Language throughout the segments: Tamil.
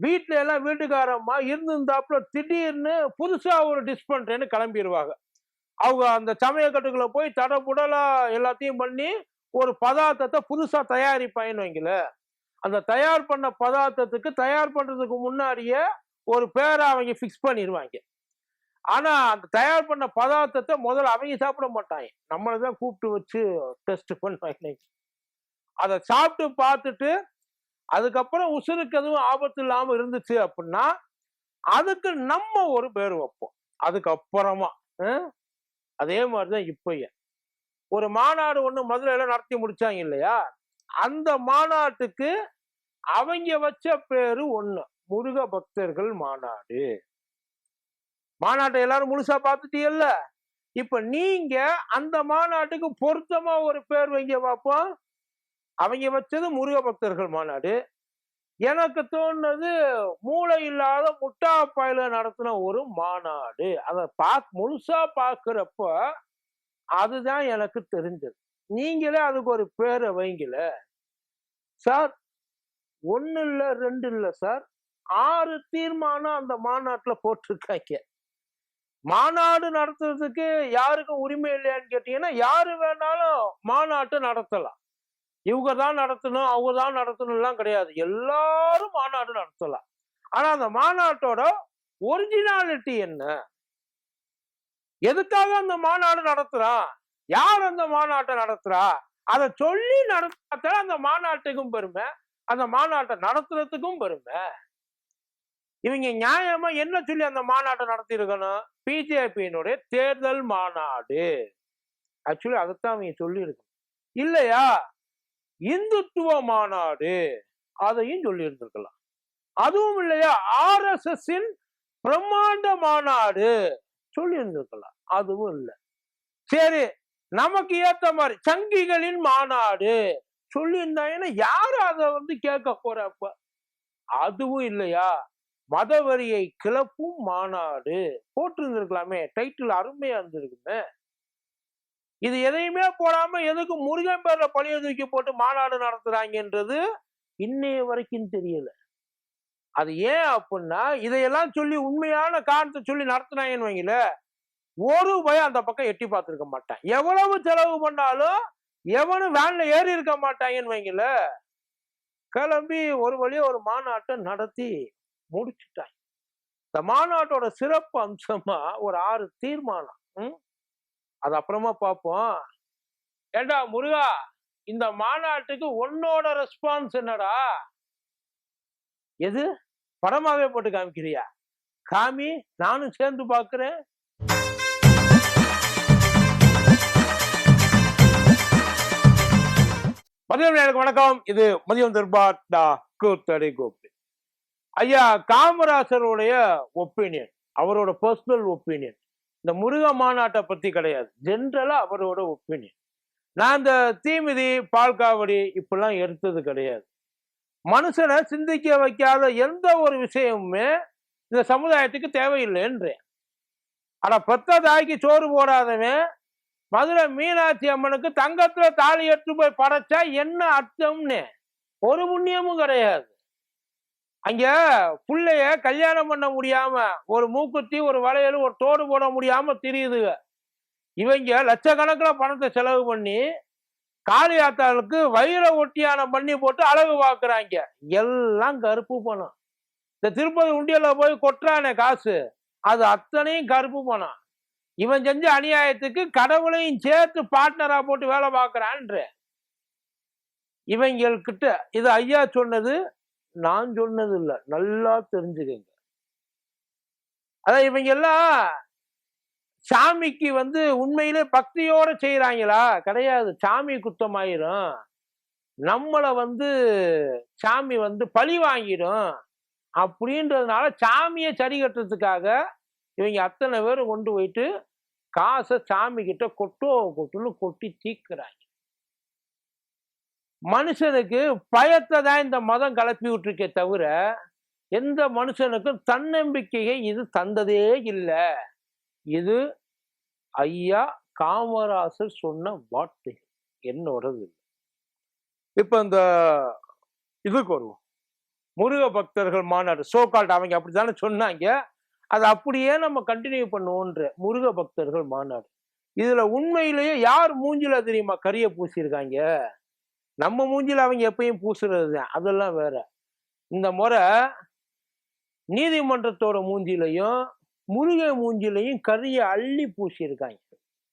வீட்டில் எல்லாம் வீட்டுக்காரம்மா இருந்திருந்தாப்புல திடீர்னு புதுசா ஒரு டிஷ் பண்றேன்னு கிளம்பிடுவாங்க அவங்க அந்த சமயக்கட்டுக்குள்ள போய் தடபுடலா எல்லாத்தையும் பண்ணி ஒரு பதார்த்தத்தை புதுசா தயாரிப்பாயின்னு வைங்கள அந்த தயார் பண்ண பதார்த்தத்துக்கு தயார் பண்றதுக்கு முன்னாடியே ஒரு பேரை அவங்க ஃபிக்ஸ் பண்ணிடுவாங்க ஆனா அந்த தயார் பண்ண பதார்த்தத்தை முதல்ல அவங்க சாப்பிட மாட்டாங்க. நம்மளை தான் கூப்பிட்டு வச்சு டெஸ்ட் பண்ணுவாங்க. அதை சாப்பிட்டு பார்த்துட்டு அதுக்கப்புறம் உசுருக்கு எதுவும் ஆபத்து இல்லாம இருந்துச்சு அப்படின்னா அதுக்கு நம்ம ஒரு பேர் வைப்போம். அதுக்கப்புறமா அதே மாதிரிதான் இப்பய ஒரு மாநாடு ஒண்ணு மதுரையில நடத்தி முடிச்சாங்க இல்லையா? அந்த மாநாட்டுக்கு அவங்க வச்ச பேரு ஒண்ணு முருக பக்தர்கள் மாநாடு. மாநாட்டை எல்லாரும் முழுசா பார்த்துட்டீங்கல்ல? இப்ப நீங்க அந்த மாநாட்டுக்கு பொருத்தமா ஒரு பேர் வைங்க பார்ப்போம் அவங்க வச்சது முருக பக்தர்கள் மாநாடு. எனக்கு தோணுனது மூளை இல்லாத முட்டாப்பாயில நடத்தின ஒரு மாநாடு. அதை பா முழுசா பார்க்குறப்ப அதுதான் எனக்கு தெரிஞ்சது. நீங்களே அதுக்கு ஒரு பேரை வைங்கள. சார் ஒன்னு இல்ல ரெண்டு இல்ல சார். ஆறு தீர்மானம் அந்த மாநாட்டுல போட்டிருக்காங்க. மாநாடு நடத்துறதுக்கு யாருக்கும் உரிமை இல்லையான்னு கேட்டீங்கன்னா யாரு வேணாலும் மாநாட்டை நடத்தலாம். இவங்க தான் நடத்தணும் அவங்க தான் நடத்தணும்லாம் கிடையாது. எல்லாரும் மாநாடு நடத்தலாம். ஆனா அந்த மாநாட்டோட ஒரிஜினாலிட்டி என்ன? எதுக்காக அந்த மாநாடு நடத்துறான் யார் அந்த மாநாட்டை நடத்துறா? அதை சொல்லி நடத்த அந்த மாநாட்டுக்கும் பெருமை அந்த மாநாட்டை நடத்துறதுக்கும் பெருமை. இவங்க நியாயமா என்ன சொல்லி அந்த மாநாட்டை நடத்தி இருக்கணும் பிஜேபியினுடைய தேர்தல் மாநாடு. ஆக்சுவலி அதைத்தான் அவங்க சொல்லி இல்லையா? இந்துத்துவ மாநாடு அதையும் சொல்லி இருந்திருக்கலாம் அதுவும் இல்லையா? ஆர்எஸ்எஸ் பிரம்மாண்ட மாநாடு சொல்லி இருந்திருக்கலாம் அதுவும் இல்லை. சரி நமக்கு ஏத்த மாதிரி சங்கிகளின் மாநாடு. சொல்லி இருந்தாங்கன்னா யாரு அதை வந்து கேட்க போறப்ப அதுவும் இல்லையா? மதவரியை கிளப்பும் மாநாடு. போட்டிருந்திருக்கலாமே. டைட்டில் அருமையா இருந்திருக்குமே. இது எதையுமே போடாம எதுக்கு முருகன் பேர்ல பழிய தூக்கி போட்டு மாநாடு நடத்துறாங்கன்றது இன்னைய வரைக்கும் தெரியல. அது ஏன் அப்படின்னா இதையெல்லாம் சொல்லி உண்மையான காரணத்தை சொல்லி நடத்தினாங்கன்னு வைங்கள ஒரு பயம் அந்த பக்கம் எட்டி பார்த்துருக்க மாட்டான். எவ்வளவு செலவு பண்ணாலும் எவனும் வேன்ல ஏறி இருக்க மாட்டாங்கன்னு வைங்கள கிளம்பி ஒரு வழியா ஒரு மாநாட்டை நடத்தி முடிச்சுட்டாங்க. இந்த மாநாட்டோட சிறப்பு அம்சமா ஒரு ஆறு தீர்மானம். ம்? அது அப்புறமா பார்ப்போம். ஏண்டா முருகா இந்த மாநாட்டுக்கு உன்னோட ரெஸ்பான்ஸ் என்னடா? எது? படமாவே போட்டு காமிக்கிறியா? காமி நானும் சேர்ந்து பார்க்கிறேன். மதியம் எனக்கு வணக்கம். இது மதியம் தர்பாட்டா டா கோப்பி. ஐயா காமராசருடைய ஒப்பீனியன் அவரோட பர்சனல் ஒப்பீனியன் இந்த முருக மாநாட்டை பத்தி கிடையாது. ஜென்ரலா அவரோட ஒப்பீனியன் நான் இந்த தீமிதி பால்காவடி இப்பெல்லாம் எடுத்தது கிடையாது. மனுஷனை சிந்திக்க வைக்காத எந்த ஒரு விஷயமுமே இந்த சமுதாயத்துக்கு தேவையில்லைன்றேன். ஆனா பெத்த தாய்க்கு சோறு போடாதவன் மதுரை மீனாட்சி அம்மனுக்கு தங்கத்துல தாலி எட்டு போய் படைச்சா என்ன அர்த்தம்னு ஒரு புண்ணியமும் கிடையாது. அங்க புள்ளைய கல்யாணம் பண்ண முடியாம ஒரு மூக்குத்தி ஒரு வளையல் ஒரு தோடு போட முடியாம திரியுதுங்க இவங்க லட்சக்கணக்கில் பணத்தை செலவு பண்ணி காளியாத்தாளுக்கு வைர ஒட்டியானம் பண்ணி போட்டு அழகு பார்க்குறாங்க. எல்லாம் கருப்பு பணம். இந்த திருப்பதி உண்டியல போய் கொட்டுறானே காசு. அது அத்தனையும் கருப்பு பணம். இவன் செஞ்ச அநியாயத்துக்கு கடவுளையும் சேர்த்து பார்ட்னரா போட்டு வேலை பார்க்கறான்ற இவங்கள்கிட்ட இது ஐயா சொன்னது நான் சொன்னது இல்ல நல்லா தெரிஞ்சுக்கங்க. அதான் இவங்க எல்லாம் சாமிக்கு வந்து உண்மையிலே பக்தியோட செய்யறாங்களா கிடையாது. சாமி குத்தமாயிரும். நம்மளை வந்து சாமி வந்து பழி வாங்கிடும். அப்படின்றதுனால சாமியை சரி கட்டுறதுக்காக இவங்க அத்தனை பேரும் கொண்டு போயிட்டு காசை சாமி கிட்ட கொட்டோ கொட்டுன்னு கொட்டி தீக்குறாங்க. மனுஷனுக்கு பயத்தை தான் இந்த மதம் கலப்பி விட்டுருக்கே தவிர எந்த மனுஷனுக்கும் தன்னம்பிக்கையை இது தந்ததே இல்லை. இது ஐயா காமராசர் சொன்ன வார்த்தை. என்னோடது இல்லை. இந்த இதுக்கு வருவோம். முருக பக்தர்கள் மாநாடு சோகால்ட் அவங்க அப்படி தானே சொன்னாங்க. அதை அப்படியே நம்ம கண்டினியூ பண்ணுவோன்ற முருக பக்தர்கள் மாநாடு. இதில் உண்மையிலேயே யார் மூஞ்சில தெரியுமா கரிய பூசியிருக்காங்க? நம்ம மூஞ்சில் அவங்க எப்பயும் பூசுறது தான் அதெல்லாம் வேற. இந்த முறை நீதிமன்றத்தோட மூஞ்சிலையும் முருகை மூஞ்சிலையும் கறியை அள்ளி பூசியிருக்காங்க.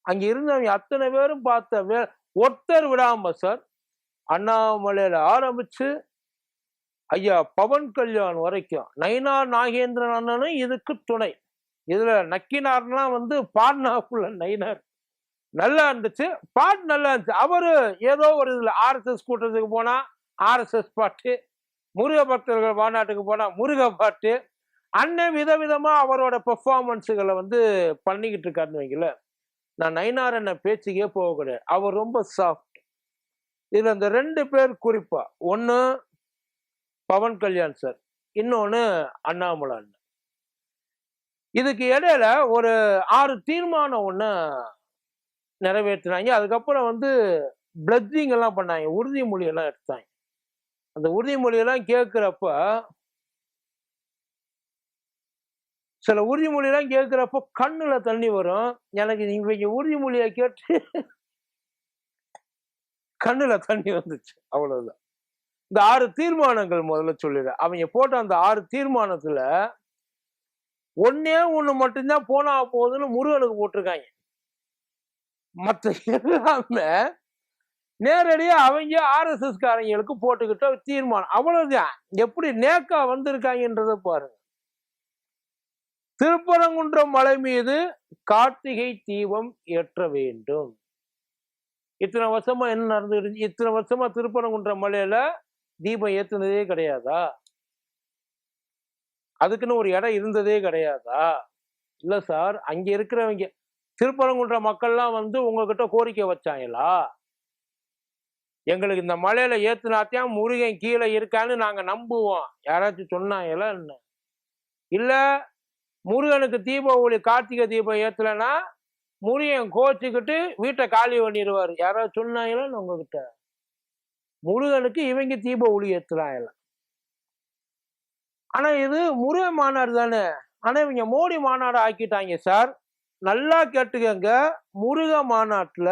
அங்க இருந்தவங்க அத்தனை பேரும் பார்த்த வே ஒருத்தர் விடாம சார் அண்ணாமலையில ஆரம்பிச்சு ஐயா பவன் கல்யாண் வரைக்கும் நயினார் நாகேந்திரன் அண்ணனும் இதுக்கு துணை. இதுல நக்கினார்லாம் வந்து பாட்னாக்குள்ள நயினார். நல்லா இருந்துச்சு. பாட்டு நல்லா இருந்துச்சு. அவரு ஏதோ ஒரு இதில் ஆர்எஸ்எஸ் கூட்டத்துக்கு போனால் ஆர்எஸ்எஸ் பாட்டு முருக பக்தர்கள் மாநாட்டுக்கு போனால் முருக பாட்டு அண்ணன் விதவிதமாக அவரோட பெர்ஃபார்மன்ஸுகளை வந்து பண்ணிக்கிட்டு இருக்காருன்னு வைங்களேன். நான் நைனார் என்ன பேச்சுக்கே போக கிடையாது. அவர் ரொம்ப சாஃப்ட் இதில் இந்த ரெண்டு பேர் குறிப்பாக ஒன்று பவன் கல்யாண் சார் இன்னொன்று அண்ணாமலை அண்ணன். இதுக்கு இடையில ஒரு ஆறு தீர்மானம் ஒன்று நிறைவேற்றினாங்க. அதுக்கப்புறம் வந்து பிளட்ஜிங் எல்லாம் பண்ணாங்க. உறுதிமொழி எல்லாம் எடுத்தாங்க. அந்த உறுதிமொழியெல்லாம் கேட்குறப்ப சில உறுதிமொழியெல்லாம் கேட்குறப்போ கண்ணில் தண்ணி வரும். எனக்கு இவங்க உறுதிமொழியை கேட்டு கண்ணில் தண்ணி வந்துச்சு. அவ்வளோதான் இந்த ஆறு தீர்மானங்கள் முதல்ல சொல்லிடு. அவங்க போட்ட அந்த ஆறு தீர்மானத்தில் ஒன்னே ஒன்று மட்டும்தான் போனா போகுதுன்னு முருகனுக்கு போட்டிருக்காங்க. மற்ற எல்லாமே நேரடியா அவங்க ஆர்எஸ்எஸ் காரங்களுக்கு போட்டுக்கிட்ட தீர்மானம். அவ்வளவுதான். எப்படி நேக்கா வந்திருக்காங்கன்றத பாருங்க. திருப்பரங்குன்றம் மலை மீது கார்த்திகை தீபம் ஏற்ற வேண்டும். இத்தனை வருஷமா என்ன நடந்துட்டு இத்தனை வருஷமா திருப்பரங்குன்றம் மலையில தீபம் ஏத்துனதே கிடையாதா? அதுக்குன்னு ஒரு இடம் இருந்ததே கிடையாதா? இல்ல சார் அங்க இருக்கிறவங்க திருப்பரங்குன்ற மக்கள்லாம் வந்து உங்ககிட்ட கோரிக்கை வச்சாங்களா? எங்களுக்கு இந்த மலையில ஏத்துனாத்தையும் முருகன் கீழே இருக்கான்னு நாங்க நம்புவோம். யாராச்சும் சொன்னாங்களா என்ன? இல்ல முருகனுக்கு தீப ஒளி கார்த்திகை தீபம் ஏத்தலைன்னா முருகன் கோச்சிக்கிட்டு வீட்டை காலி பண்ணிடுவார். யாராவது சொன்னாங்களா உங்ககிட்ட? முருகனுக்கு இவங்க தீப ஒளி ஏத்துறாங்க ஆனா இது முருகன் மாநாடு தானே. ஆனா இவங்க மோடி மாநாடு ஆக்கிட்டாங்க சார். நல்லா கேட்டுக்கங்க. முருக மாநாட்டுல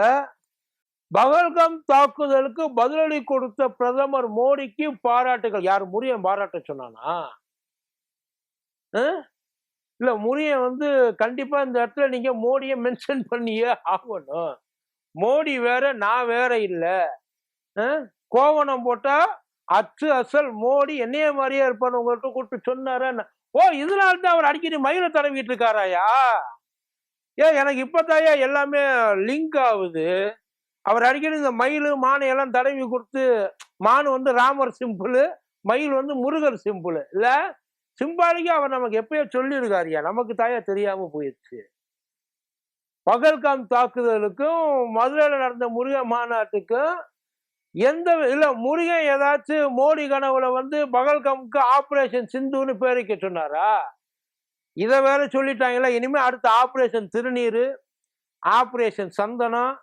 பகல்கம் தாக்குதலுக்கு பதிலடி கொடுத்த பிரதமர் மோடிக்கு பாராட்டுகள். யார் முரியன் பாராட்ட சொன்னானா? அஹ்? இல்ல முரியன் வந்து கண்டிப்பா இந்த இடத்துல நீங்க மோடியை மென்ஷன் பண்ணியே ஆகணும். மோடி வேற நான் வேற இல்லை. கோவணம் போட்டா அச்சு அசல் மோடி என்னைய மாதிரியே இருப்பான்னு உங்கள்கிட்ட கூப்பிட்டு சொன்னாரா ஓ இதனால்தான் அவர் அடிக்கடி மயில தடவிட்டு இருக்காராயா? ஏன் எனக்கு இப்போதாயா எல்லாமே லிங்க் ஆகுது. அவர் அடிக்கடி இந்த மயில் மானை எல்லாம் தடவி கொடுத்து மான் வந்து ராமர் சிம்பிள் மயில் வந்து முருகர் சிம்பிள் இல்லை சிம்பாலிக்கா அவர் நமக்கு எப்பயோ சொல்லியிருக்காருயா நமக்கு தாயா தெரியாமல் போயிடுச்சு. பகல்காம் தாக்குதலுக்கும் மதுரையில் நடந்த முருக மாநாட்டுக்கும் எந்த இல்லை முருகன் ஏதாச்சும் மோடி கனவுல வந்து பகல்காமுக்கு ஆப்ரேஷன் சிந்துன்னு பேரிக்க சொன்னாரா? இதை வேற சொல்லிட்டாங்களா இனிமேல் அடுத்த ஆப்ரேஷன் திருநீர் ஆப்ரேஷன் சந்தனம்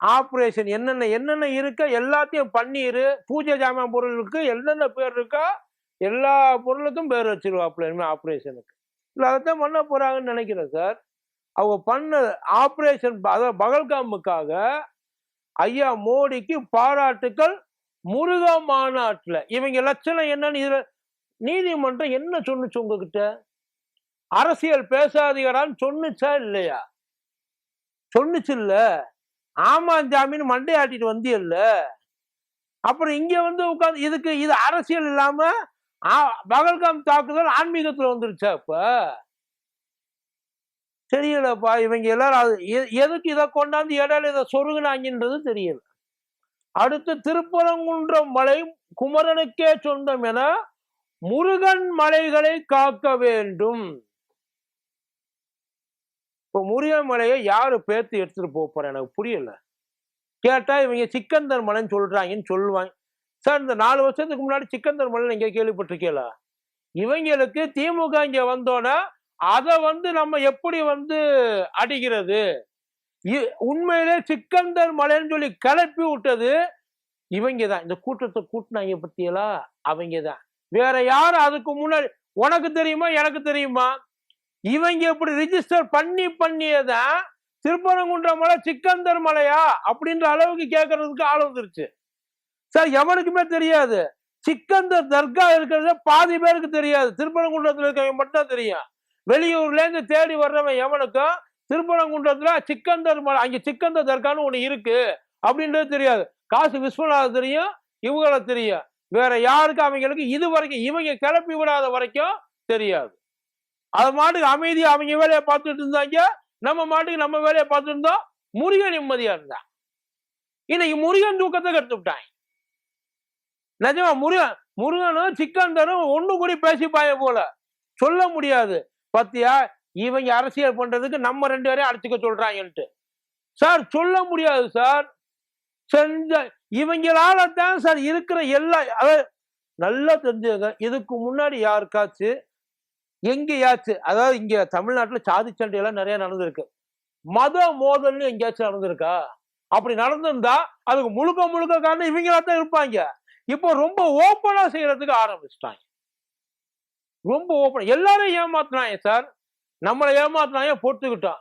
ஆப்ரேஷன் என்னென்ன என்னென்ன இருக்க எல்லாத்தையும் பன்னீர் பூஜை ஜாமான் பொருளுக்கு என்னென்ன பேர் இருக்கோ எல்லா பொருளுக்கும் பேர் வச்சிருவாப்புல இனிமேல் ஆப்ரேஷனுக்கு இல்லை அதைத்தான் பண்ண போகிறாங்கன்னு நினைக்கிறேன் சார். அவங்க பண்ண ஆப்ரேஷன் அதாவது பகல்காமுக்காக ஐயா மோடிக்கு பாராட்டுக்கள் முருக மாநாட்டில். இவங்க லட்சணம் என்னன்னு இதில் நீதிமன்றம் என்ன சொன்னுச்சு உங்ககிட்ட? அரசியல் பேசாதீங்கடான்னு சொன்னுச்சா இல்லையா? சொன்னுச்சு இல்ல. ஆமா ஜாமீன் மண்டையாட்டிட்டு வந்தியல்ல. அப்புறம் இங்க வந்து உட்காந்து இதுக்கு இது அரசியல் இல்லாம பகல்காம் தாக்குதல் ஆன்மீகத்துல வந்துருச்சா இப்ப தெரியலப்பா இவங்க எல்லாரும் அது எதுக்கு இதை கொண்டாந்து இடையில இதை சொருகுனாங்கன்றது தெரியல. அடுத்து திருப்பரங்குன்றம் மலை குமரனுக்கே சொந்தம் என முருகன் மலைகளை காக்க வேண்டும். இப்போ முருகமலையை யார் யாரு எடுத்துகிட்டு எடுத்துட்டு போக போகிறேன் எனக்கு புரியல. கேட்டா இவங்க சிக்கந்தர் மலைன்னு சொல்றாங்கன்னு சொல்லுவாங்க. சார் இந்த நாலு வருஷத்துக்கு முன்னாடி சிக்கந்தர் மலை நீங்க கேள்விப்பட்டிருக்கீங்களா? இவங்களுக்கு திமுக இங்க வந்தோன்னா அதை வந்து நம்ம எப்படி வந்து அடிக்கிறது? இ- உண்மையிலே சிக்கந்தர் மலைன்னு சொல்லி கிளப்பி விட்டது இவங்க தான். இந்த கூட்டத்தை கூட்டினாங்க பத்தியலா? அவங்க தான். வேற யாரும் அதுக்கு முன்னாடி உனக்கு தெரியுமா? எனக்கு தெரியுமா? இவங்க இப்படி ரிஜிஸ்டர் பண்ணி பண்ணியதான் திருப்பரங்குன்ற மலை சிக்கந்தர் மலையா அப்படின்ற அளவுக்கு கேட்கறதுக்கு ஆள் வந்துருச்சு. சார் எவனுக்குமே தெரியாது. சிக்கந்தர் தர்கா இருக்கிறது பாதி பேருக்கு தெரியாது. திருப்பரங்குன்றத்தில் இருக்கவங்க மட்டும் தெரியும். வெளியூர்ல இருந்து தேடி வர்றவன் எவனுக்கும் திருப்பரங்குன்றத்தில் சிக்கந்தர் மலை அங்கே சிக்கந்தர் தர்கான்னு ஒன்று இருக்கு அப்படின்றது தெரியாது. காசு விஸ்வநாதர் தெரியும் இவங்கள தெரியும். வேற யாருக்கு அவங்களுக்கு இது வரைக்கும் இவங்க கிளப்பி விடாத வரைக்கும் தெரியாது. அது மாட்டுக்கு அமைதி அவங்க வேலையை பார்த்துட்டு இருந்தாங்க. நம்ம மாட்டுக்கு நம்ம வேலையை பார்த்துட்டு இருந்தோம். முருகன் நிம்மதியா இருந்தான். இன்னைக்கு முருகன் தூக்கத்தை கெடுத்து விட்டாங்க நிஜமா முருகன் முருகனும் சிக்கந்தரும் ஒண்ணு கூடி பேசிப்பாய போல. சொல்ல முடியாது. பத்தியா இவங்க அரசியல் பண்றதுக்கு நம்ம ரெண்டு பேரையும் அடிச்சுக்க சொல்றாங்கன்ட்டு. சார் சொல்ல முடியாது சார். செஞ்ச இவங்களால தான் சார் இருக்கிற எல்லா அதாவது நல்லா தெரிஞ்சுங்க இதுக்கு முன்னாடி யாருக்காச்சும் எங்கேயாச்சு அதாவது இங்க தமிழ்நாட்டுல சாதி சண்டையெல்லாம் நிறைய நடந்திருக்கு. மத மோதல்னு எங்கேயாச்சும் நடந்திருக்கா? அப்படி நடந்திருந்தா அதுக்கு முழுக்க முழுக்க காரணம் இவங்களா தான் இருப்பாங்க. இப்போ ரொம்ப ஓப்பனா செய்யறதுக்கு ஆரம்பிச்சிட்டாங்க. ரொம்ப ஓப்பன் எல்லாரும் ஏமாத்தினாங்க சார். நம்மளை ஏமாத்துனாங்க பொறுத்துக்கிட்டான்.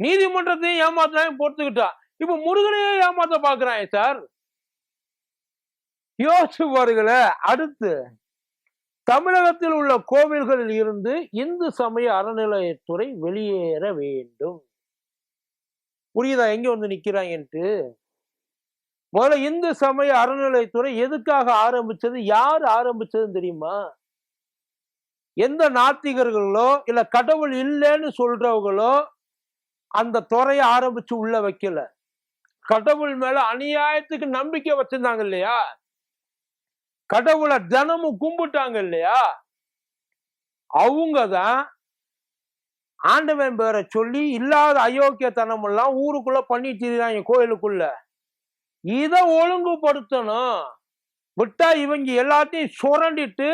நீதிமன்றத்தையும் ஏமாத்துனாங்க பொறுத்துக்கிட்டான். இப்ப முருகனையே ஏமாத்த பாக்குறாங்க சார். யோசிச்சு பாருங்களேன் அடுத்து தமிழகத்தில் உள்ள கோவில்களில் இருந்து இந்து சமய அறநிலையத்துறை வெளியேற வேண்டும். புரியுதா? எங்க வந்து நிக்கிறாங்கன்ட்டு முதல்ல இந்து சமய அறநிலையத்துறை எதுக்காக ஆரம்பிச்சது? யார் ஆரம்பிச்சதுன்னு தெரியுமா? எந்த நாத்திகர்களோ இல்ல கடவுள் இல்லைன்னு சொல்றவங்களோ அந்த துறையை ஆரம்பிச்சு உள்ள வைக்கல. கடவுள் மேல அநியாயத்துக்கு நம்பிக்கை வச்சிருந்தாங்க இல்லையா? கடவுளை தினமும் கும்பிட்டாங்க இல்லையா? அவங்க தான் ஆண்டவன் பேரை சொல்லி இல்லாத அயோக்கியத்தனம் எல்லாம் ஊருக்குள்ள பண்ணிட்டு இருக்காங்க கோயிலுக்குள்ள. இதை ஒழுங்குபடுத்தணும். விட்டா இவங்க எல்லாத்தையும் சுரண்டிட்டு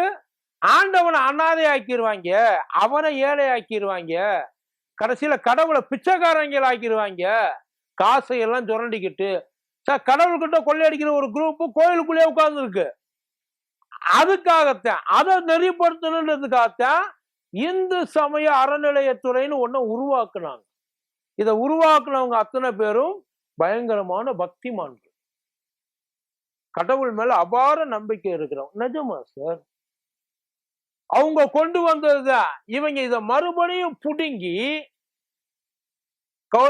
ஆண்டவனை அனாதை ஆக்கிடுவாங்க அவனை ஏழை ஆக்கிடுவாங்க கடைசியில கடவுளை பிச்சைக்காரங்கள் ஆக்கிடுவாங்க காசை எல்லாம் சுரண்டிக்கிட்டு சார் கடவுள்கிட்ட கொள்ளையடிக்கிற ஒரு குரூப் கோயிலுக்குள்ளேயே உட்கார்ந்துருக்கு. அதுக்காகத்தான். அதை நெறிப்படுத்தணுன்றதுக்காகத்தான் இந்து சமய அறநிலையத்துறைன்னு ஒண்ணு உருவாக்குனாங்க. இதை உருவாக்குனவங்க அத்தனை பேரும் பயங்கரமான பக்திமான்கள். கடவுள் மேல அபார நம்பிக்கை இருக்கிறவங்க. நிஜமா சார்? அவங்க கொண்டு வந்ததுதான். இவங்க இதை மறுபடியும் புடுங்கி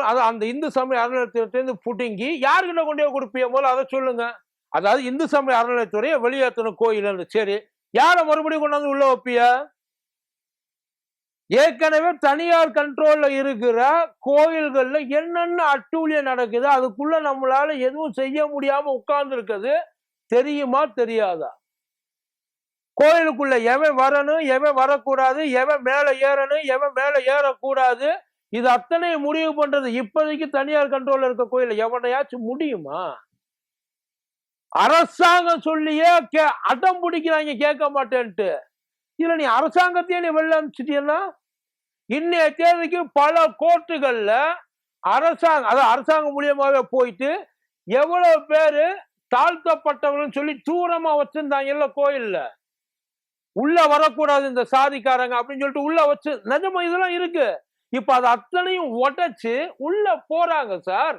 அந்த இந்து சமய அறநிலையத்திலிருந்து புடுங்கி யாருக்கிட்ட கொண்டு போய் கொடுப்பீங்க போல அதை சொல்லுங்க. அதாவது இந்து சமய அறநிலையத்துறையை வெளியேற்றணும் கோயில் சரி யாரை மறுபடியும் கொண்டாந்து உள்ள வைப்பிய? ஏற்கனவே தனியார் கண்ட்ரோல்ல இருக்கிற கோயில்கள்ல என்னென்ன அட்டூழியம் நடக்குது அதுக்குள்ள நம்மளால எதுவும் செய்ய முடியாம உட்கார்ந்து இருக்குது தெரியுமா தெரியாதா? கோயிலுக்குள்ள எவன் வரணும் எவன் வரக்கூடாது எவன் மேல ஏறணும் எவன் மேல ஏறக்கூடாது இது அத்தனை முடிவு பண்றது இப்போதைக்கு தனியார் கண்ட்ரோல்ல இருக்க கோயில் எவனையாச்சும் முடியுமா? அரசாங்கம் சொல்லியே கே அடம் பிடிக்கிறாங்க கேட்க மாட்டேன்ட்டு. இல்லை நீ அரசாங்கத்தையே நீ வெளில அனுப்பிச்சிட்டீங்கன்னா இன்னைய தேதிக்கு பல கோர்ட்டுகள்ல அரசாங்கம் அதாவது அரசாங்கம் மூலியமாகவே போயிட்டு எவ்வளவு பேரு தாழ்த்தப்பட்டவங்கன்னு சொல்லி தூரமா வச்சிருந்தாங்கல்ல கோயில்ல. உள்ள வரக்கூடாது இந்த சாதிக்காரங்க அப்படின்னு சொல்லிட்டு உள்ள வச்சு நிஜமா இதெல்லாம் இருக்கு. இப்ப அது அத்தனையும் உடைச்சு உள்ள போறாங்க சார்.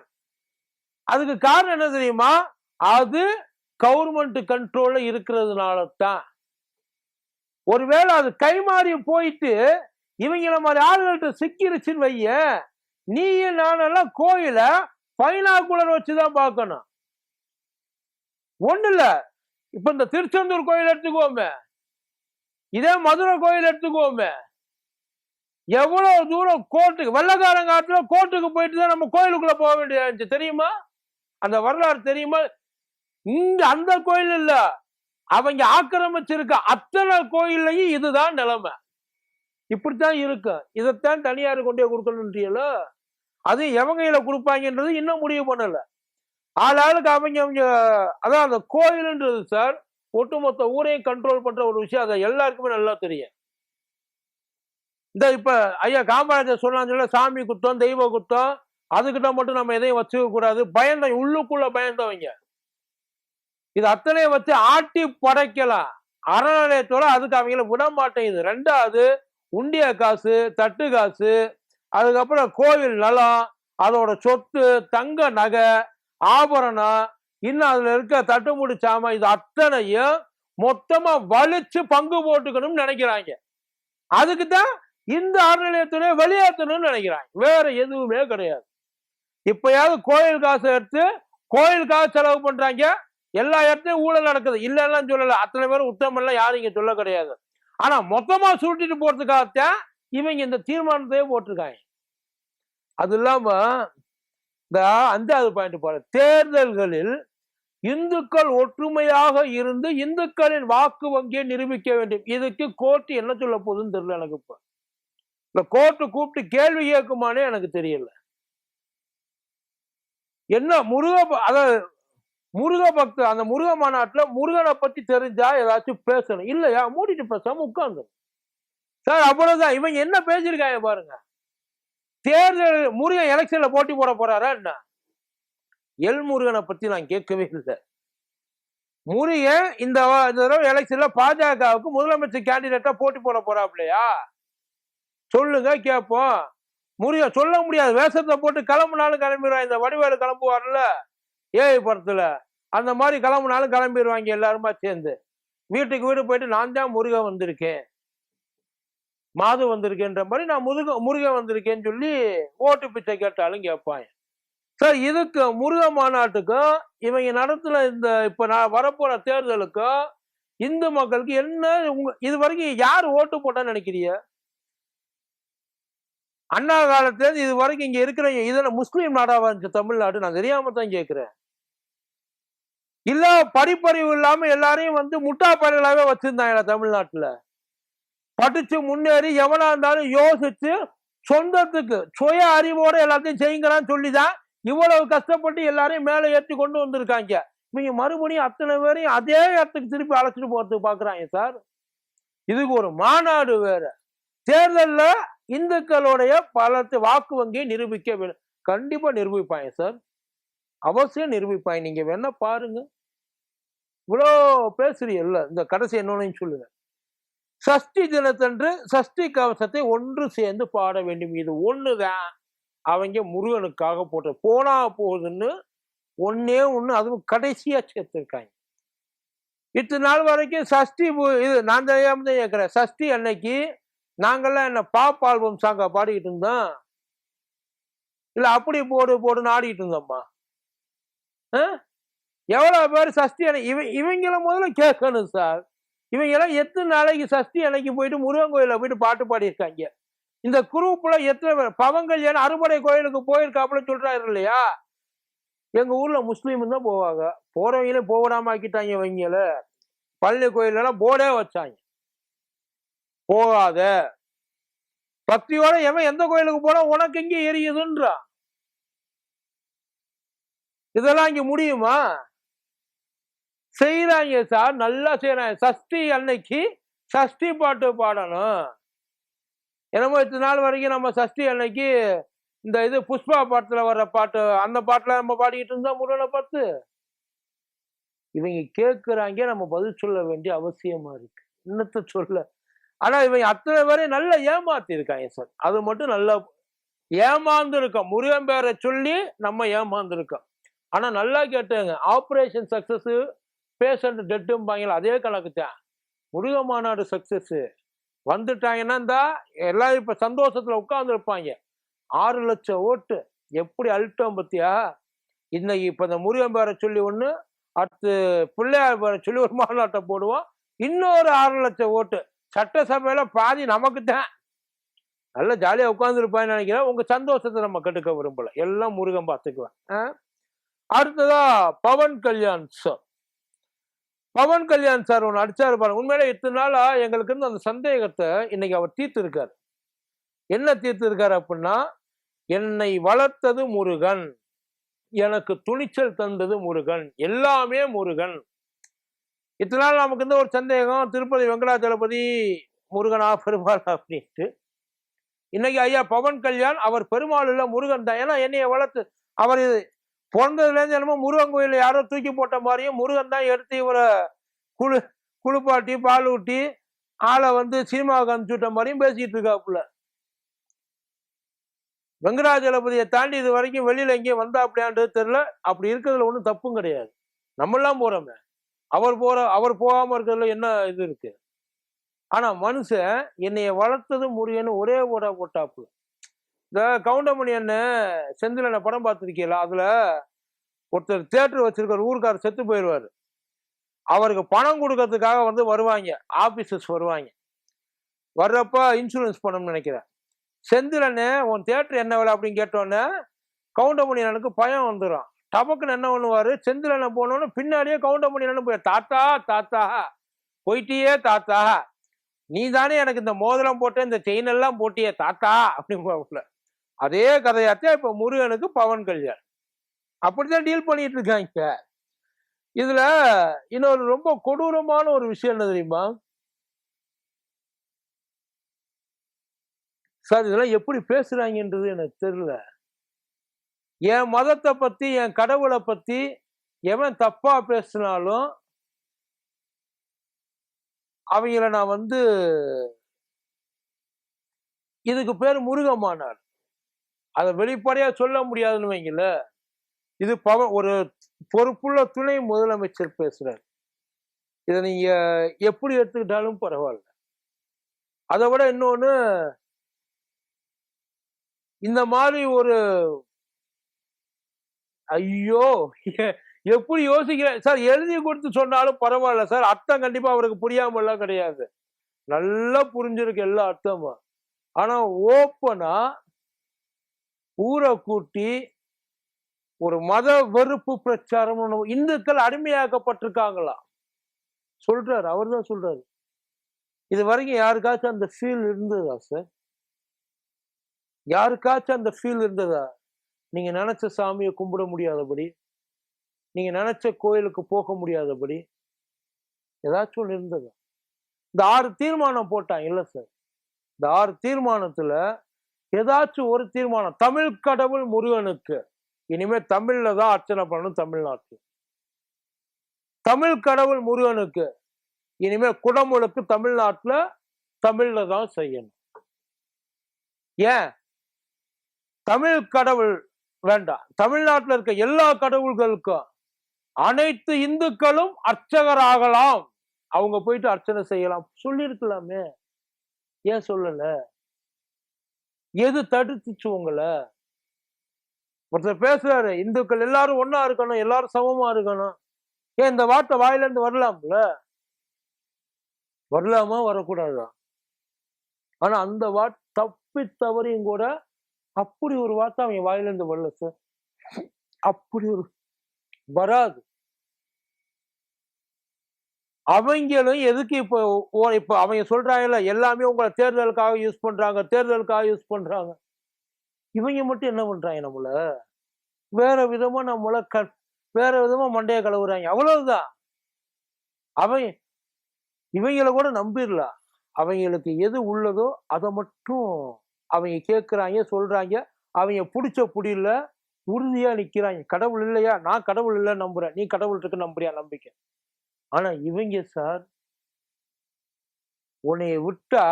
அதுக்கு காரணம் என்ன தெரியுமா? அது கவர்மெண்ட் கண்ட்ரோல்ல இருக்கிறதுனால தான். ஒருவேளை அது கைமாறி போயிட்டு இவங்கள மாதிரி ஆளுகள்கிட்ட சிக்கிருச்சுன்னு வைய நீயும் நானெல்லாம் கோயில பைனாக்குலர் வச்சுதான் பார்க்கணும். ஒண்ணு இல்ல இப்ப இந்த திருச்செந்தூர் கோயில் எடுத்துக்கோமே இதே மதுரை கோயில் எடுத்துக்கோமே எவ்வளவு தூரம் கோர்ட்டுக்கு வெள்ளக்காரங்காட்டுல கோர்ட்டுக்கு போயிட்டு தான் நம்ம கோயிலுக்குள்ள போக வேண்டியது இருந்துச்சு தெரியுமா? அந்த வரலாறு தெரியுமா? இங்க அந்த கோயில் இல்ல. அவங்க ஆக்கிரமிச்சிருக்க அத்தனை கோயில்லையும் இதுதான் நிலைமை. இப்படித்தான் இருக்கும் இதைத்தான் தனியார் கொண்டே கொடுக்கணுன்றீங்கள அது எவங்கையில கொடுப்பாங்கன்றது இன்னும் முடிவு பண்ணல. ஆளாளுக்கு அவங்க அவங்க அதான் அந்த கோயிலுன்றது சார் ஒட்டுமொத்த ஊரையும் கண்ட்ரோல் பண்ற ஒரு விஷயம். அதை எல்லாருக்குமே நல்லா தெரியும். இந்த இப்ப ஐயா காமராஜர் சொன்னாங்க சாமி குத்தம் தெய்வ குத்தம் அதுக்கிட்ட மட்டும் நம்ம எதையும் வச்சுக்க கூடாது பயந்த உள்ளுக்குள்ள பயந்தவங்க. இது அத்தனையை வச்சு ஆட்டி படைக்கலாம். அறநிலையத்தோட அதுக்கு அவங்கள விட மாட்டேங்குது ரெண்டாவது உண்டிய காசு தட்டு காசு அதுக்கப்புறம் கோவில் நலம் அதோட சொத்து தங்க நகை ஆபரணம் இன்னும் அதுல இருக்க தட்டுமுடி சாமான் இது அத்தனையும் மொத்தமா வலிச்சு பங்கு போட்டுக்கணும்னு நினைக்கிறாங்க. அதுக்கு தான் இந்த அறநிலையத்துறை வெளியேற்றணும்னு நினைக்கிறாங்க. வேற எதுவுமே கிடையாது. இப்பயாவது கோயில் காசு எடுத்து கோயிலுக்காக செலவு பண்றாங்க. எல்லா இடத்துலையும் ஊழல் நடக்குது. இல்லைன்னா சொல்லலை. அத்தனை பேரும் உத்தமெல்லாம் யாரும் இங்கே சொல்ல கிடையாது. ஆனால் மொத்தமாக சுருட்டிட்டு போகிறதுக்காகத்தான் இவங்க இந்த தீர்மானத்தையே போட்டிருக்காங்க. அது இல்லாமல் இந்த அஞ்சாவது பாயிண்ட் பாரு தேர்தல்களில் இந்துக்கள் ஒற்றுமையாக இருந்து இந்துக்களின் வாக்கு வங்கியை நிரூபிக்க வேண்டும். இதுக்கு கோர்ட்டு என்ன சொல்ல போகுதுன்னு தெரியல எனக்கு இப்போ. இந்த கோர்ட்டு கூப்பிட்டு கேள்வி கேட்குமானே எனக்கு தெரியல. என்ன முருக அதாவது முருக பக்த அந்த முருக மாநாட்டுல முருகனை பத்தி தெரிஞ்சா ஏதாச்சும் பேசணும். இல்லையா? மூடிட்டு பேசாம உட்கார்ந்து. சார் அவ்வளவுதான். இவங்க என்ன பேசியிருக்காங்க பாருங்க. தேர்தல் முருகன் எலெக்ஷன்ல போட்டி போட போறாரா என்ன? எல் முருகனை பத்தி நான் கேட்கவே இல்லை. முருகன் இந்த இந்த தடவை எலெக்ஷன்ல பாஜகவுக்கு முதலமைச்சர் கேண்டிடேட்டா போட்டி போட போறாப்லையா? சொல்லுங்க கேட்போம். முருகன் சொல்ல முடியாது. வேஷத்தை போட்டு கிளம்புனாலும் கிளம்பிடுவான். இந்த வடிவேலு கிளம்புவார்ல ஏஐ படத்துல. அந்த மாதிரி கிளம்புனாலும் கிளம்பிடுவாங்க எல்லாருமா சேர்ந்து. வீட்டுக்கு வீடு போயிட்டு நான் தான் முருகன் வந்திருக்கேன். மாது வந்திருக்கேன்ற மாதிரி நான் முருக முருகன் வந்திருக்கேன்னு சொல்லி ஓட்டு பிச்சை கேட்டாலும் கேட்பாங்க. சார் இதுக்கு முருக மாநாட்டுக்கும் இவங்க நடத்துன இந்த இப்போ நான் வரப்போற தேர்தலுக்கும் இந்து மக்களுக்கு என்ன உங்க இது வரைக்கும் யார் ஓட்டு போட்டான்னு நினைக்கிறீங்க? அண்ணா காலத்துலேருந்து இது வரைக்கும் இங்க இருக்கிற இதில் முஸ்லீம் நாடாக இருந்துச்சு தமிழ்நாடு? நான் தெரியாமல் தான் கேட்குறேன். இல்ல படிப்பறிவு இல்லாம எல்லாரையும் வந்து முட்டா பயிர்களாவே வச்சிருந்தாங்க தமிழ்நாட்டுல? படிச்சு முன்னேறி எவனா இருந்தாலும் யோசிச்சு சொந்தத்துக்கு சுய அறிவோட எல்லாத்தையும் செய்யுங்களான்னு சொல்லிதான் இவ்வளவு கஷ்டப்பட்டு எல்லாரையும் மேலே ஏற்றி கொண்டு வந்திருக்காங்க. இவங்க மறுபடியும் அத்தனை பேரையும் அதே இடத்துக்கு திருப்பி அழைச்சிட்டு போறதுக்கு பாக்குறாங்க சார். இதுக்கு ஒரு மாநாடு வேற. தேர்தலில் இந்துக்களுடைய பலத்து வாக்கு வங்கியை நிரூபிக்க வேண்டும் கண்டிப்பா நிரூபிப்பாங்க சார். அவசியம் நிரூபிப்பாங்க. நீங்க வேணா பாருங்க. இவ்வளோ பேசுறீங்கல்ல இந்த கடைசி என்னன்னு சொல்லுங்க. சஷ்டி தினத்தன்று சஷ்டி கவசத்தை ஒன்று சேர்ந்து பாட வேண்டும். இது ஒன்று தான் அவங்க முருகனுக்காக போட்ட போனா போகுதுன்னு ஒன்னே ஒன்று அதுவும் கடைசியாக சேர்த்துருக்காங்க. இத்தனை நாள் வரைக்கும் சஷ்டி இது நான் தெரியாம தான் கேட்குறேன்? சஷ்டி அன்னைக்கு நாங்கள்லாம் என்ன பாப் ஆல்பம் சாங்கா பாடிக்கிட்டு இருந்தோம். இல்லை அப்படி போடு போடுன்னு ஆடிக்கிட்டு இருந்தோம்மா. ஆ? எவ்வளவு பேர் சஷ்டி அணை இவ இவங்கள முதல்ல கேட்கணும் சார். இவங்க எல்லாம் எத்தனை நாளைக்கு சஷ்டி அன்னைக்கு போயிட்டு முருகன் கோயில போயிட்டு பாட்டு பாடியிருக்காங்க. இந்த குரூப்ல எத்தனை பேர் பவங்கள் கல்யாணம் அறுபடை கோயிலுக்கு போயிருக்காப்புல சொல்றாரு இல்லையா? எங்க ஊர்ல முஸ்லீம் தான் போவாங்க. போறவங்களே போகாம ஆக்கிட்டாங்க இவங்கள. பள்ளி கோயில்ல எல்லாம் போர்டே வச்சாங்க. போகாத. பக்தியோட எவன் எந்த கோயிலுக்கு போனா உனக்கு எங்கே எரியுதுன்றான் இதெல்லாம் இங்க முடியுமா? செய்யறாங்க சார் நல்லா செய்யறாங்க சஷ்டி அன்னைக்கு சஷ்டி பாட்டு பாடணும். என்னமோ இத்தனை நாள் வரைக்கும் நம்ம சஷ்டி அன்னைக்கு இந்த இது புஷ்பா பாட்டுல வர்ற பாட்டு அந்த பாட்டுல நம்ம பாடிக்கிட்டு இருந்தா முருகனை பார்த்து. இவங்க கேட்குறாங்க நம்ம பதில் சொல்ல வேண்டிய அவசியமா இருக்கு. இன்னத்தை சொல்ல. ஆனா இவங்க அத்தனை பேரையும் நல்லா ஏமாத்தி இருக்காங்க சார். அது மட்டும் நல்லா ஏமாந்துருக்கோம் முருகன் பேரை சொல்லி நம்ம ஏமாந்துருக்கோம் ஆனா நல்லா கேட்டுங்க. ஆப்ரேஷன் சக்சஸ் பேஷண்ட் டெட்டும்பாங்களா அதே கணக்கு தான் முருக மாநாடு சக்ஸஸ்ஸு வந்துட்டாங்கன்னா இருந்தால் எல்லாரும் இப்போ சந்தோஷத்தில் உட்காந்துருப்பாங்க ஆறு லட்சம் ஓட்டு. எப்படி அழுத்தம் பற்றியா இன்னைக்கு இப்போ இந்த முருகன் பேரை சொல்லி ஒன்று அடுத்து பிள்ளையார் பேரை சொல்லி ஒரு மாநாட்டை போடுவோம். இன்னொரு ஆறு லட்சம் ஓட்டு. சட்டசபையில் பாதி நமக்கு தான் நல்லா ஜாலியாக உட்காந்துருப்பான்னு நினைக்கிறேன். உங்கள் சந்தோஷத்தை நம்ம கெடுக்க விரும்பல. எல்லாம் முருகன் பார்த்துக்குவேன். ஆ? அடுத்ததா பவன் கல்யாண் சார். பவன் கல்யாண் சார் ஒன்று அடிச்சார் பாருங்க. உண்மையிலே இத்தனை நாளா எங்களுக்கு இருந்த அந்த சந்தேகத்தை இன்னைக்கு அவர் தீர்த்துருக்காரு. என்ன தீர்த்து இருக்காரு அப்படின்னா என்னை வளர்த்தது முருகன். எனக்கு துணிச்சல் தந்தது முருகன். எல்லாமே முருகன். இத்தனை நாள் நமக்கு இருந்த ஒரு சந்தேகம் திருப்பதி வெங்கடாச்சலபதி முருகனா பெருமாள்? அப்படின்ட்டு. இன்னைக்கு ஐயா பவன் கல்யாண் அவர் பெருமாள் இல்லை முருகன் தான். ஏன்னா என்னைய வளர்த்து அவர் பிறந்ததுலேருந்து பிறந்ததுல இருந்து என்னமோ முருகன் கோயிலில் யாரோ தூக்கி போட்ட மாதிரியும் முருகன் தான் எடுத்து இவரை குளு குளிப்பாட்டி பால் ஊட்டி ஆளை வந்து சினிமாவுக்கு அனுப்பிச்சுட்ட மாதிரியும் பேசிட்டு இருக்காப்புல. வெங்கடாஜலபதியை தாண்டி இது வரைக்கும் வெளியில எங்கேயும் வந்தாப்லையான்றது தெரியல. அப்படி இருக்கிறதுல ஒன்றும் தப்பும் கிடையாது. நம்மெல்லாம் போறோமே. அவர் போற அவர் போகாம இருக்கிறதுல என்ன இது இருக்கு? ஆனா மனுஷன் என்னைய வளர்த்தது முருகன்னு ஒரே ஓட போட்டாப்புல. இந்த கவுண்டமணி அண்ணன் செந்திலனை படம் பார்த்துருக்கீங்களா? அதுல ஒருத்தர் தேட்டர் வச்சிருக்கிற ஊருக்காரர் செத்து போயிடுவார் அவருக்கு பணம் கொடுக்கறதுக்காக வந்து வருவாங்க ஆபீசர்ஸ் வருவாங்க. வர்றப்ப இன்சூரன்ஸ் பண்ணணும்னு நினைக்கிறேன். செந்திலண்ணே உன் தேட்டர் என்ன விலை அப்படின்னு கேட்டோன்னே கவுண்டமணி அண்ணனுக்கு பயம் வந்துடும் டபக்குன்னு என்ன பண்ணுவார்? செந்திலண்ணன் போனோன்னு பின்னாடியே கவுண்டமணி அண்ணன் போய் தாத்தா தாத்தா போயிட்டியே தாத்தா. நீ தானே எனக்கு இந்த மோதிரம் போட்ட இந்த செயின் எல்லாம் போட்டியே தாத்தா அப்படின்னு அதே கதையாத்தான் இப்ப முருகனுக்கு பவன் கல்யாண். அப்படிதான் டீல் பண்ணிட்டு இருக்காங்க இதுல இன்னொரு ரொம்ப கொடூரமான ஒரு விஷயம் என்ன தெரியுமா? சார் இதெல்லாம் எப்படி பேசுறாங்கன்றது எனக்கு தெரியல. என் மதத்தை பத்தி என் கடவுளை பத்தி எவன் தப்பா பேசினாலும் அவங்கள நான் வந்து இதுக்கு பேர் முருகமானார். அதை வெளிப்படையா சொல்ல முடியாதுன்னு வைங்கள இது பவ ஒரு பொறுப்புள்ள துணை முதலமைச்சர் பேசுறாரு. இதை நீங்க எப்படி எடுத்துக்கிட்டாலும் பரவாயில்ல. அதை விட இன்னொன்று இந்த மாதிரி ஒரு ஐயோ எப்படி யோசிக்கிறேன் சார் எழுதி கொடுத்து சொன்னாலும் பரவாயில்ல சார். அர்த்தம் கண்டிப்பா அவருக்கு புரியாமலாம் எல்லாம் கிடையாது. நல்லா புரிஞ்சிருக்கு எல்லா அர்த்தமும். ஆனா ஓப்பனா ஊரை கூட்டி ஒரு மத வெறுப்பு பிரச்சாரம் இந்துக்கள் அடிமையாக்கப்பட்டிருக்காங்களா? சொல்றாரு அவர் தான் சொல்றாரு. இது வரைக்கும் யாருக்காச்சும் அந்த ஃபீல் இருந்ததா சார் யாருக்காச்சும் அந்த ஃபீல் இருந்ததா? நீங்க நினைச்ச சாமியை கும்பிட முடியாதபடி நீங்க நினைச்ச கோயிலுக்கு போக முடியாதபடி ஏதாச்சும் ஒன்று இருந்ததா? இந்த ஆறு தீர்மானம் போட்டான் இல்லை சார் இந்த ஆறு தீர்மானத்துல ஏதாச்சும் ஒரு தீர்மானம். தமிழ் கடவுள் முருகனுக்கு. இனிமே தமிழ்ல தான் அர்ச்சனை பண்ணணும் தமிழ்நாட்டில். தமிழ் கடவுள் முருகனுக்கு. இனிமே குடமுழுக்கு தமிழ்நாட்டுல தமிழ்ல தான் செய்யணும். ஏன்? தமிழ் கடவுள் வேண்டாம். தமிழ்நாட்டுல இருக்க எல்லா கடவுள்களுக்கும் அனைத்து இந்துக்களும் அர்ச்சகராகலாம் அவங்க போயிட்டு அர்ச்சனை செய்யலாம். சொல்லியிருக்கலாமே. ஏன் சொல்லல? எது தடுத்துச்சு உங்களை? ஒருத்தர் பேசுறாரு இந்துக்கள் எல்லாரும் ஒன்னா இருக்கணும் எல்லாரும் சமமா இருக்கணும். ஏன் இந்த வார்த்தை வாயில இருந்து வரலாம்ல? வரலாமா? வரக்கூடாதா? ஆனா அந்த வார்த்தை தப்பி தவறையும் கூட அப்படி ஒரு வார்த்தை அவங்க வாயில இருந்து வரல சார் அப்படி ஒரு வராது. அவங்களும் எதுக்கு இப்போ ஓ- இப்போ அவங்க சொல்றாங்கல்ல எல்லாமே உங்களை தேர்தலுக்காக யூஸ் பண்றாங்க தேர்தலுக்காக யூஸ் பண்றாங்க. இவங்க மட்டும் என்ன பண்றாங்க நம்மள? வேற விதமா நம்மள க வேற விதமா மண்டைய கலவுறாங்க அவ்வளவுதான். அவங்க இவங்கள கூட நம்பிடலாம் அவங்களுக்கு எது உள்ளதோ அதை மட்டும் அவங்க கேட்குறாங்க சொல்றாங்க. அவங்க பிடிச்ச புடியில உறுதியா நிக்கிறாங்க. கடவுள் இல்லையா? நான் கடவுள் இல்லைன்னு நம்புறேன். நீ கடவுள் இருக்கு நம்புறியா? நம்பிக்கை. ஆனா இவங்க சார் உன்னைய விட்டா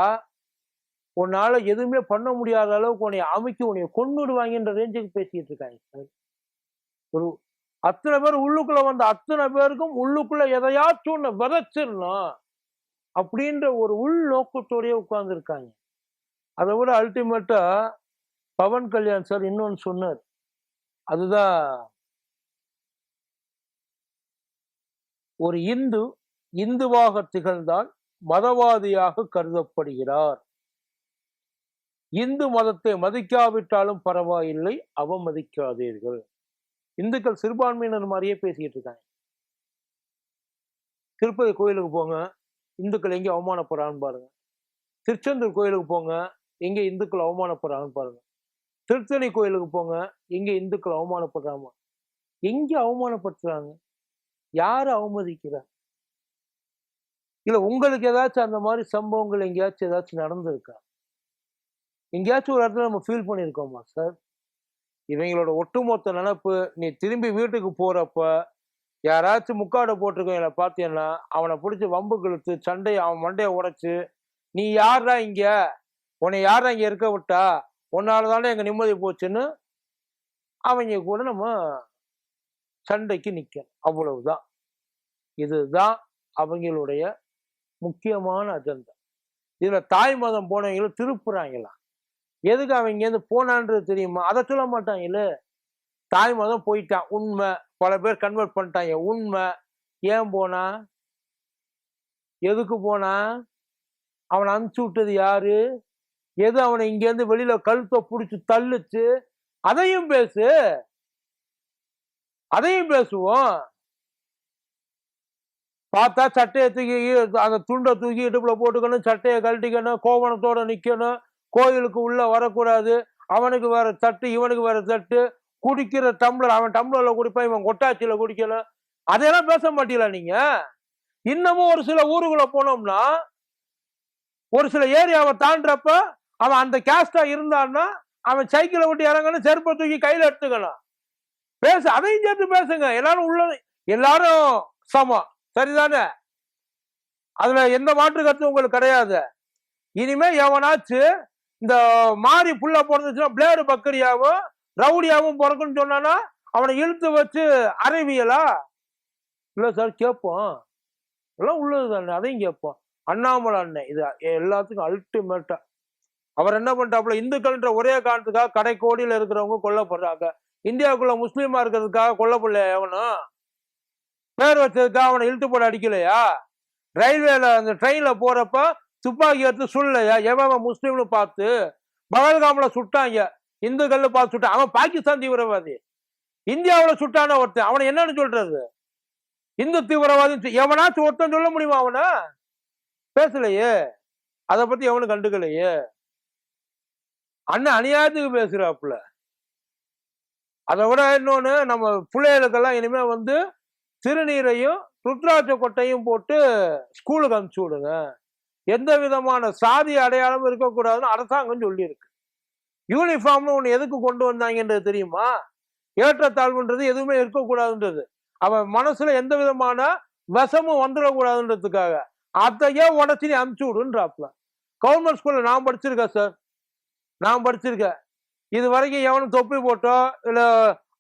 உன்னால எதுவுமே பண்ண முடியாத அளவுக்கு உன்னை அமைக்க உன்னைய கொண்டுடுவாங்கன்ற ரேஞ்சுக்கு பேசிட்டு இருக்காங்க சார். ஒரு அத்தனை பேர் உள்ளுக்குள்ள வந்த அத்தனை பேருக்கும் உள்ளுக்குள்ள எதையாச்சும் ஒன்று விதைச்சிடணும் அப்படின்ற ஒரு உள் நோக்கத்தோடயே உட்கார்ந்துருக்காங்க. அதை விட அல்டிமேட்டா பவன் கல்யாண் சார் இன்னொன்று சொன்னார். அதுதான் ஒரு இந்து இந்துவாக திகழ்ந்தால் மதவாதியாக கருதப்படுகிறார். இந்து மதத்தை மதிக்காவிட்டாலும் பரவாயில்லை அவமதிக்காதீர்கள். இந்துக்கள் சிறுபான்மையினர் மாதிரியே பேசிட்டு இருக்காங்க. திருப்பதி கோயிலுக்கு போங்க இந்துக்கள் எங்கே அவமானப்படுறான்னு பாருங்க. திருச்செந்தூர் கோயிலுக்கு போங்க எங்க இந்துக்கள் அவமானப்படுறாங்கன்னு பாருங்க. திருத்தணி கோயிலுக்கு போங்க எங்க இந்துக்கள் அவமானப்படுறாமா எங்கே அவமானப்படுத்துறாங்க? யார் அவமதிக்கிறார் இல்லை உங்களுக்கு ஏதாச்சும் அந்த மாதிரி சம்பவங்கள் எங்கேயாச்சும் ஏதாச்சும் நடந்திருக்கா? எங்கேயாச்சும் ஒரு இடத்துல நம்ம ஃபீல் பண்ணியிருக்கோமா சார் இவங்களோட ஒட்டுமொத்த நினப்பு நீ திரும்பி வீட்டுக்கு போகிறப்ப யாராச்சும் முக்காடை போட்டிருக்கவங்கள பார்த்தீங்கன்னா அவனை பிடிச்சி வம்பு கிழித்து சண்டையை அவன் மண்டையை உடைச்சு நீ யாரா இங்கே? உன்னை யாரா இங்கே இருக்க விட்டா? உன்னால தானே எங்கள் நிம்மதி போச்சுன்னு அவங்க கூட நம்ம சண்டைக்கு நிற்கணும் அவ்வளவுதான். இதுதான் அவங்களுடைய முக்கியமான அஜெண்டா இதில் தாய் மதம் போனவங்களும் திருப்புறாங்களாம் எதுக்கு அவங்க இங்கேருந்து போனான்றது தெரியுமா? அதை சொல்ல மாட்டாங்களே. தாய் மதம் போயிட்டான். உண்மை. பல பேர் கன்வெர்ட் பண்ணிட்டாங்க. உண்மை. ஏன் போனா? எதுக்கு போனா? அவனை அனுப்பிச்சு விட்டது யாரு? எது அவனை இங்கேருந்து வெளியில கழுத்தை பிடிச்சி தள்ளுச்சு? அதையும் பேசு. அதையும் பேசுவோம். பார்த்தா சட்டையை தூக்கி அந்த துண்டை தூக்கி இடுப்புல போட்டுக்கணும் சட்டையை கழட்டிக்கணும் கோவணத்தோட நிக்கணும். கோயிலுக்கு உள்ள வரக்கூடாது. அவனுக்கு வேற தட்டு இவனுக்கு வேற தட்டு. குடிக்கிற டம்ளர் அவன் டம்ளர்ல குடிப்பான் இவன் கொட்டாச்சியில குடிக்கணும். அதையெல்லாம் பேச மாட்டீங்களா நீங்க? இன்னமும் ஒரு சில ஊருக்குள்ள போனோம்னா ஒரு சில ஏரியாவை தாண்டுறப்ப அவன் அந்த கேஸ்டா இருந்தான்னா அவன் சைக்கிளை விட்டு இறங்கணும் செருப்பை தூக்கி கையில எடுத்துக்கலாம் பேசு அதையும் சேர்த்து பேசுங்க. எல்லாரும் உள்ள எல்லாரும் சமம். சரிதானே? அதுல எந்த மாற்று கருத்தும் உங்களுக்கு கிடையாது. இனிமே எவனாச்சு இந்த மாறி புள்ள பிறந்துச்சுன்னா பிளேடு பக்கரியாவும் ரவுடியாவும் பிறக்குன்னு சொன்னானா அவனை இழுத்து வச்சு அறிவியலா இல்ல சார் கேட்போம். எல்லாம் உள்ளது தானே அதையும் கேட்போம். அண்ணாமலை அண்ணன் இது எல்லாத்துக்கும் அல்டிமேட்டா அவர் என்ன பண்ணிட்டாப்புல இந்துக்கள்ன்ற ஒரே காரணத்துக்காக கடை இருக்கிறவங்க கொல்லப்படுறாங்க. இந்தியாவுக்குள்ள முஸ்லீமா இருக்கிறதுக்காக கொல்லப்படலையா எவனும் பேர் வச்சதுக்காக அவனை இழுத்து போட அடிக்கலையா? ரயில்வேல அந்த ட்ரெயின்ல போறப்ப துப்பாக்கி எடுத்து சுடலையா? எவன் முஸ்லீம்னு பார்த்து பகல்காமில் சுட்டாங்க. இந்துக்கள்னு பார்த்து சுட்டான் அவன் பாகிஸ்தான் தீவிரவாதி. இந்தியாவில் சுட்டான ஒருத்தன். அவனை என்னன்னு சொல்றது? இந்து தீவிரவாதி எவனாச்சும் ஒருத்தன் சொல்ல முடியுமா அவனை? பேசலையே. அதை பத்தி எவனும் கண்டுக்கலையே. அண்ணன் அநியாயத்துக்கு பேசுறாப்புல. அதை விட இன்னொன்று நம்ம பிள்ளைகளுக்கெல்லாம் இனிமேல் வந்து சிறுநீரையும் ருத்ராட்ச கொட்டையும் போட்டு ஸ்கூலுக்கு அனுப்பிச்சி விடுங்க. எந்த விதமான சாதி அடையாளமும் இருக்கக்கூடாதுன்னு அரசாங்கம் சொல்லியிருக்கு. யூனிஃபார்ம்னு ஒன்று எதுக்கு கொண்டு வந்தாங்கன்றது தெரியுமா? ஏற்றத்தாழ்வுன்றது எதுவுமே இருக்கக்கூடாதுன்றது. அவன் மனசுல எந்த விதமான விஷமும் வந்துடக்கூடாதுன்றதுக்காக அதையே உடச்சி நீ அனுப்பிச்சு விடுன்றாப்ல. கவர்மெண்ட் ஸ்கூல்ல நான் படிச்சிருக்கேன் சார் நான் படிச்சிருக்கேன். இது வரைக்கும் எவனும் தொப்பி போட்டோ இல்லை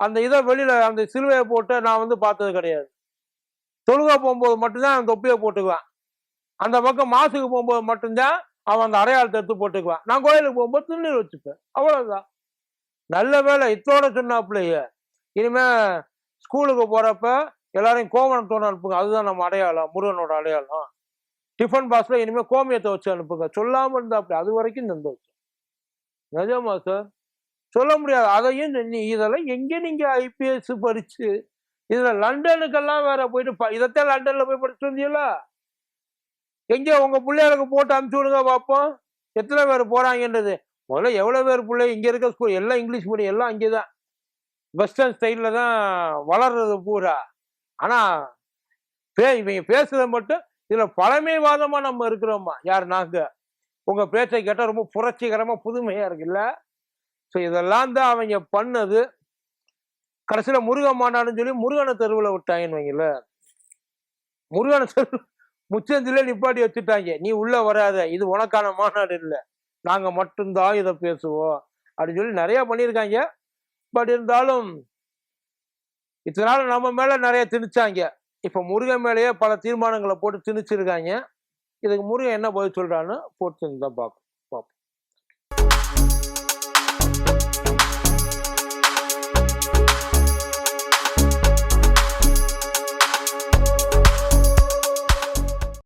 அந்த இதை வெளியில அந்த சிலுவையை போட்டு நான் வந்து பார்த்தது கிடையாது. தொழுகை போகும்போது மட்டும்தான் அந்த தொப்பியை போட்டுக்குவேன். அந்த பக்கம் மாசுக்கு போகும்போது மட்டும்தான் அவன் அந்த அடையாளத்தை எடுத்து போட்டுக்குவான். நான் கோயிலுக்கு போகும்போது திருநீர் வச்சுப்பேன். அவ்வளோதான் நல்ல வேலை இத்தோட சொன்னாப்புலையே இனிமே ஸ்கூலுக்கு போகிறப்ப எல்லாரையும் கோவணத்தோட அனுப்புங்க. அதுதான் நம்ம அடையாளம். முருகனோட அடையாளம். டிஃபன் பாக்ஸில் இனிமேல் கோமியத்தை வச்சு அனுப்புங்க. சொல்லாமல் இருந்தாப்புல அது வரைக்கும் சந்தோஷம் நிஜமா சார்? சொல்ல முடியாது. அதையும் நீ இதெல்லாம் எங்கே நீங்கள் ஐபிஎஸ் படிச்சு இதில் லண்டனுக்கெல்லாம் வேற போயிட்டு இதைத்தான் லண்டனில் போய் படிச்சு வந்தீங்களா? எங்கே உங்கள் பிள்ளைகளுக்கு போட்டு அனுப்பிச்சு விடுங்க பார்ப்போம் எத்தனை பேர் போகிறாங்கன்றது முதல்ல எவ்வளோ பேர் பிள்ளை இங்கே இருக்க ஸ்கூல் எல்லாம் இங்கிலீஷ் மீடியம் எல்லாம் அங்கேதான் வெஸ்டர்ன் ஸ்டைலில் தான் வளர்றது பூரா. ஆனால் பே இவங்க பேசுகிறத மட்டும் இதில் பழமைவாதமாக நம்ம இருக்கிறோம்மா யார் நாங்கள் உங்கள் பேச்சை கேட்டால் ரொம்ப புரட்சிகரமாக புதுமையாக இருக்குல்ல? ஸோ இதெல்லாம் தான் அவங்க பண்ணது. கடைசியில் முருக மாநாடுன்னு சொல்லி முருகனை தெருவில் விட்டாங்கன்னு வைங்கள. முருகனை தெரு முச்சந்தில நிப்பாட்டி வச்சுட்டாங்க. நீ உள்ள வராத. இது உனக்கான மாநாடு இல்லை. நாங்கள் மட்டும்தான் இதை பேசுவோம். அப்படின்னு சொல்லி நிறையா பண்ணியிருக்காங்க. பட் இருந்தாலும் இதனால நம்ம மேலே நிறைய திணிச்சாங்க. இப்போ முருகன் மேலேயே பல தீர்மானங்களை போட்டு திணிச்சிருக்காங்க. இதுக்கு முருகன் என்ன பதில் சொல்கிறான்னு போட்டு தான் பார்க்கணும்